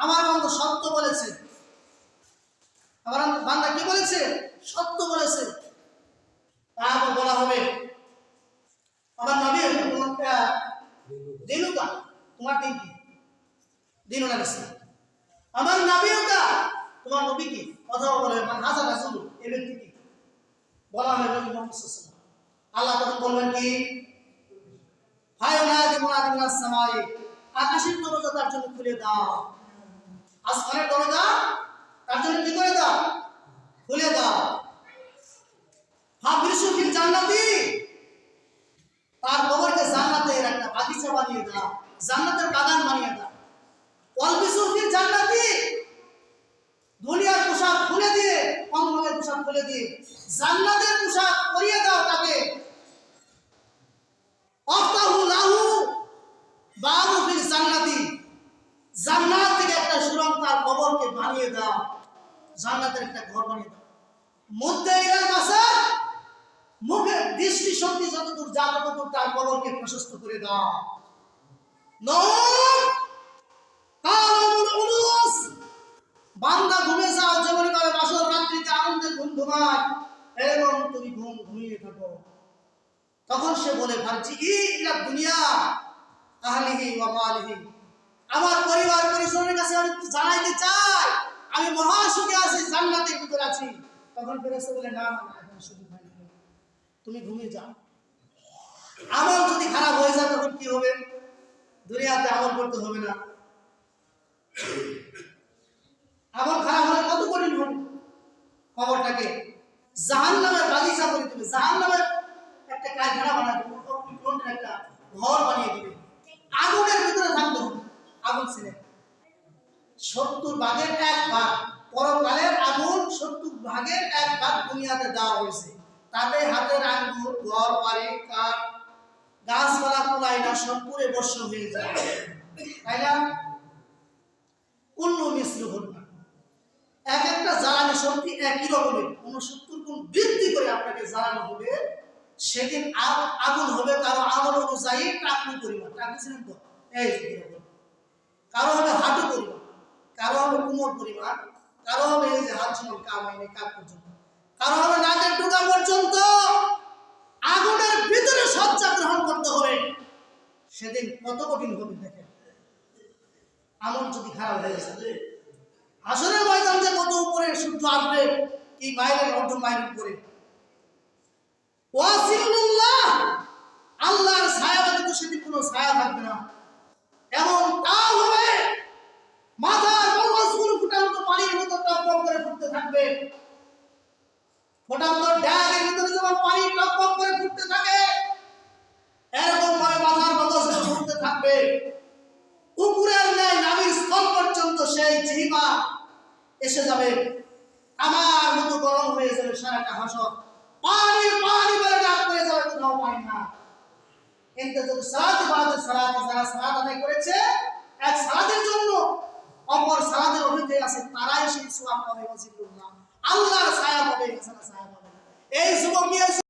আমার বন্ধু সত্য বলেছে। আমার বান্দা কি বলেছে? সত্য বলেছে। তারপর বলা হবে, আমার নবী দিনুকা, তোমার দিন কি? দিন আমার তোমার নবী কি? অথবা বলে মান হাজার এই ব্যক্তি কি? বলা হয় নবী মুহাম্মদ। আল্লাহ তখন বলবেন কি? ফায়ুনাদি মুনাদিন আস-সামাই আকাশের দরজা তার জন্য খুলে দাও। আসমানের দরজা তার জন্য কি করে দাও? খুলে দাও। হাবিসু ফিল জান্নাতি? তার কবরকে জান্নাতের একটা বাগিচা বানিয়ে দাও, জান্নাতের বাগান বানিয়ে দাও। ওয়ালবিসু ফিল জান্নাতি? দুনিয়ার পোশাক খুলে দিয়ে কম রঙের পোশাক খুলে দিয়ে, জান্নাতের পোশাক পরিয়ে দাও তাকে অফতাহু লাহু বাবু ফিল জান্নাতি জান্নাত থেকে একটা সুরং তার কবরকে বানিয়ে দাও, জান্নাতের একটা ঘর বানিয়ে দাও। মধ্যে ইলাল মাসার মুখে দৃষ্টি শক্তি যতদূর যা ততদূর তার কবরকে প্রশস্ত করে দাও। বান্দা ঘুমে যাও যেমন করে বাসর রাত্রিতে আনন্দের ঘুম ঘুমায়। এবং তুমি ঘুম ঘুমিয়ে থাকো। তখন সে বলে, ভাবছি ইলা দুনিয়া, আহলিহি ওয়া মালিহি। আমার পরিবার পরিজনের কাছে আমি জানাইতে চাই। আমি মহা সুখে আছি জান্নাতের ভিতরে আছি? তখন ফেরেশতা বলে, না না এখন হয় তুমি ঘুমিয়ে যাও। আমল যদি খারাপ হয়ে যায়, তখন কি হবে? দুনিয়াতে আমল করতে হবে না। আমল খারাপ হলে কত কঠিন হবে? খবরটাকে জাহান নামের বাগিচা করে দিবে। জাহান নামের একটা কারখানা অগ্নিকুণ্ডের একটা ঘর বানিয়ে দিবে। আগুনের ভিতরে থাকতে হবে। আগুন ছিলেন সত্তর ভাগের এক ভাগ। পরকালের আগুন সত্তর ভাগের এক ভাগ দুনিয়াতে দেওয়া হয়েছে। তাতে হাতের আঙ্গুর, ঘর, বাড়ি, কাঠ, গাছপালা বর্ষ হয়ে যায়। তাই না মিশ্র ঘটনা এক একটা জ্বালানি শক্তি একই রকমের। উনসত্তর গুণ বৃদ্ধি করে আপনাকে জ্বালানো হবে। সেদিন আগুন হবে কারও আমল অনুযায়ী টাকু পরিমাণ। টাকু ছিলেন তো এই যে এরকম। কারও হবে হাঁটু পরিমাণ কারও হবে কোমর পরিমাণ কারও হবে এই যে হাত সমান কাম হয়নি পর্যন্ত কারও হবে নাকের টুকা পর্যন্ত আগুনের ভিতরে সজ্জা গ্রহণ করতে হবে। সেদিন কত কঠিন হবে দেখেন। আমল যদি খারাপ হয়ে যায় আসলে ময়দান যে কত উপরে সূর্য আসবে, কি মাইলের অর্ধ মাইল উপরে? ওয়াসিল্লাহ আল্লাহর ছায়া ব্যতীত সেদিন কোনো ছায়া থাকবে না। এমন তা হবে মাথার থাকবে। ফোটার মতো ড্যাগের ভিতরে যেমন পানি টপ করে ফুটতে থাকে, এরকম ভাবে মাথার মগজগুলো ফুটতে থাকবে। উপরের ন্যায় নাভির স্থল পর্যন্ত সেই জিহিমা এসে যাবে। আমার মতো গরম হয়ে যাবে সারাটা হাসর। পানি পানি বলে ডাক করে যাবে, কোথাও পাই না। যদি সালাতে বাদে সালাতে, যারা সালাত আদায় করেছে, এক সালাতের জন্য অপর আছে তারাই সেই সোয়াব পাবে ওয়াজিবুল্লাহ আল্লাহর ছায়া পাবে হাসানা ছায়া পাবে এই যুবক